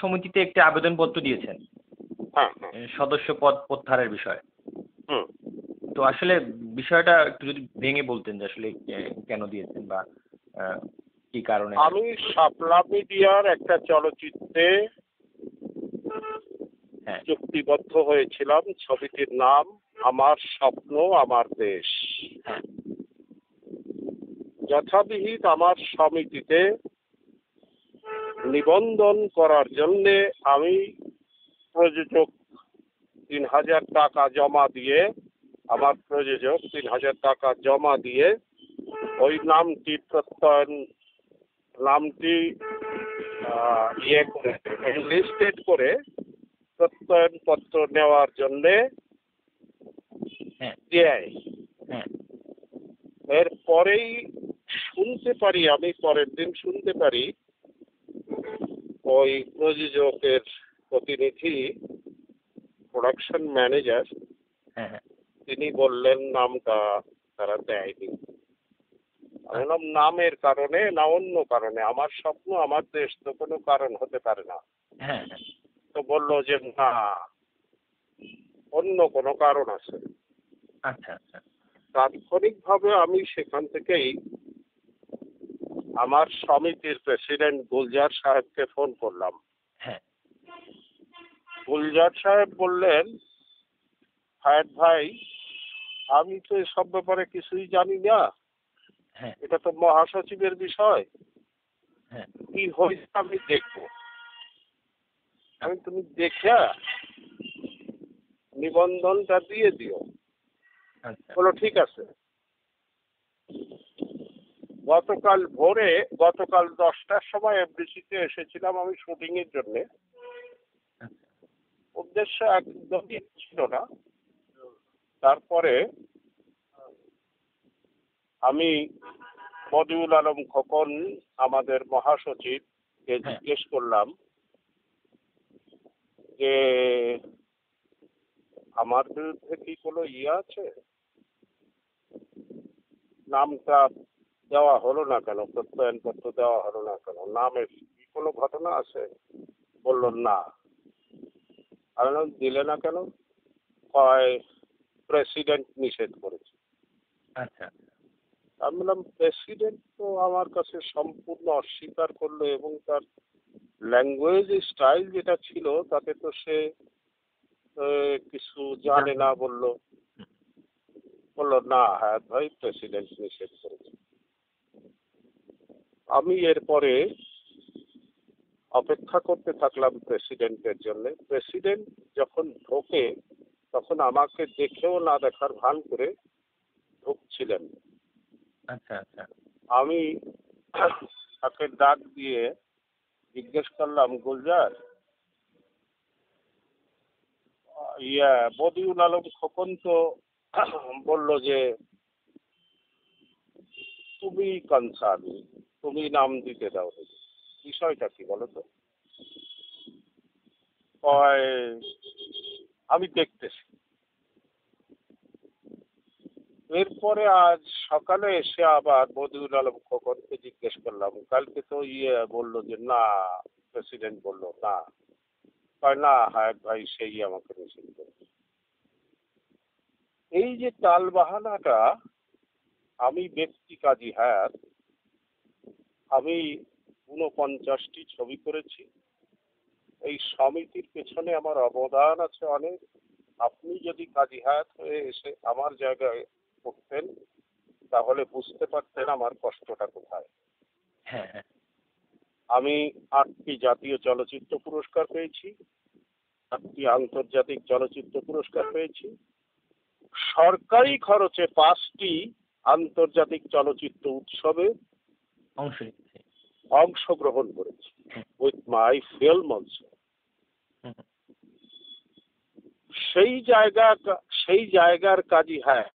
সমিতিতে একটি আবেদনপত্র দিয়েছেন। হ্যাঁ হ্যাঁ। সদস্য পদ প্রত্যাহারের বিষয়ে। হুম। তো আসলে বিষয়টা একটু যদি ভেঙে বলতেন যে আসলে কেন দিয়েছেন বা কি কারণে? আমি শাপলা মিডিয়ার একটা চলচ্চিত্রে হ্যাঁ। চুক্তিবদ্ধ হয়েছিলাম। ছবিটির নাম আমার স্বপ্ন আমার দেশ। যথাবিহিত আমার সমিতিতে নিবন্ধন করার জন্যে আমি প্রযোজক তিন হাজার টাকা জমা দিয়ে আমার প্রযোজক তিন হাজার টাকা জমা দিয়ে ওই নামটি প্রত্যয়ন নামটি ইয়ে করে লিস্টেড করে প্রত্যয়নপত্র নেওয়ার জন্যে হ্যাঁ। দেয়। হ্যাঁ। এরপরেই শুনতে পারি আমি পরের দিন শুনতে পারি ওই প্রযোজকের প্রতিনিধি প্রোডাকশন ম্যানেজার হ্যাঁ। তিনি বললেন নামটা তারা দেয়নি। আমি বললাম নামের কারণে না অন্য কারণে? আমার স্বপ্ন আমার দেশ তো কোনো কারণ হতে পারে না। হ্যাঁ হ্যাঁ। তো বলল যে না অন্য কোনো কারণ আছে। আচ্ছা আচ্ছা। তাৎক্ষণিকভাবে আমি সেখান থেকেই আমার সমিতির প্রেসিডেন্ট গুলজার সাহেবকে ফোন করলাম। হ্যাঁ। গুলজার সাহেব বললেন হায়াত ভাই আমি তো এসব ব্যাপারে কিছুই জানি না। হ্যাঁ। এটা তো মহাসচিবের বিষয়। হ্যাঁ। কি হয়েছে আমি দেখব। আমি তুমি দেখে নিবন্ধনটা দিয়ে দিও। আচ্ছা। বলো ঠিক আছে। গতকাল ভোরে গতকাল দশটার সময় এফডিসিতে এসেছিলাম আমি শুটিং এর জন্য। উদ্দেশ্য একদমই ছিল না। তারপরে আমি মদিউল আলম খোকন আমাদের মহাসচিবকে হ্যাঁ। জিজ্ঞেস করলাম যে আমার বিরুদ্ধে কি কোনো ইয়ে আছে? নামটা দেওয়া হলো না কেন? প্রত্যয়নপত্র দেওয়া হলো না কেন? নামের কি কোনো ঘটনা আছে? বলল না। আমি দিলে না কেন? কয় প্রেসিডেন্ট নিষেধ করেছে। আচ্ছা আমি বললাম প্রেসিডেন্ট তো আমার কাছে সম্পূর্ণ অস্বীকার করল এবং তার ল্যাঙ্গুয়েজ স্টাইল যেটা ছিল তাতে তো সে কিছু জানে না বলল। বলল না হ্যাঁ ভাই প্রেসিডেন্ট নিষেধ করেছে। আমি এরপরে অপেক্ষা করতে থাকলাম প্রেসিডেন্টের জন্য। প্রেসিডেন্ট যখন ঢোকে তখন আমাকে দেখেও না দেখার ভান করে ঢুকছিলেন। আচ্ছা আচ্ছা। আমি তাকে ডাক দিয়ে জিজ্ঞেস করলাম গুলজার ইয়া বদিউল আলম খোকন তো বলল যে তুমি কনসার্ন তুমি নাম দিতে দাও। বিষয়টা কি বলো তো? আমি দেখতেছি। এরপরে আজ সকালে এসে আবার বদিউল আলম খোকনকে জিজ্ঞেস করলাম, কালকে তো ইয়ে বলল যে, না, প্রেসিডেন্ট বলল না। কয়, না, হায়াত ভাই, সেই আমাকে নিষেধ করেছে। এই যে টাল বাহানাটা আমি ব্যক্তি কাজী হায়াত আমি ঊনপঞ্চাশটি ছবি করেছি। এই সমিতির পেছনে আমার অবদান আছে অনেক। আপনি যদি কাজী হায়াত হয়ে এসে আমার জায়গায় করতেন তাহলে বুঝতে পারতেন আমার কষ্টটা কোথায়। হ্যাঁ হ্যাঁ। আমি আটটি জাতীয় চলচ্চিত্র পুরস্কার পেয়েছি আটটি আন্তর্জাতিক চলচ্চিত্র পুরস্কার পেয়েছি। সরকারি খরচে পাঁচটি আন্তর্জাতিক চলচ্চিত্র উৎসবে অংশগ্রহণ করেছি উইথ মাই ফিল্ম অলসো। সেই জায়গা সেই জায়গার কাজই হ্যাঁ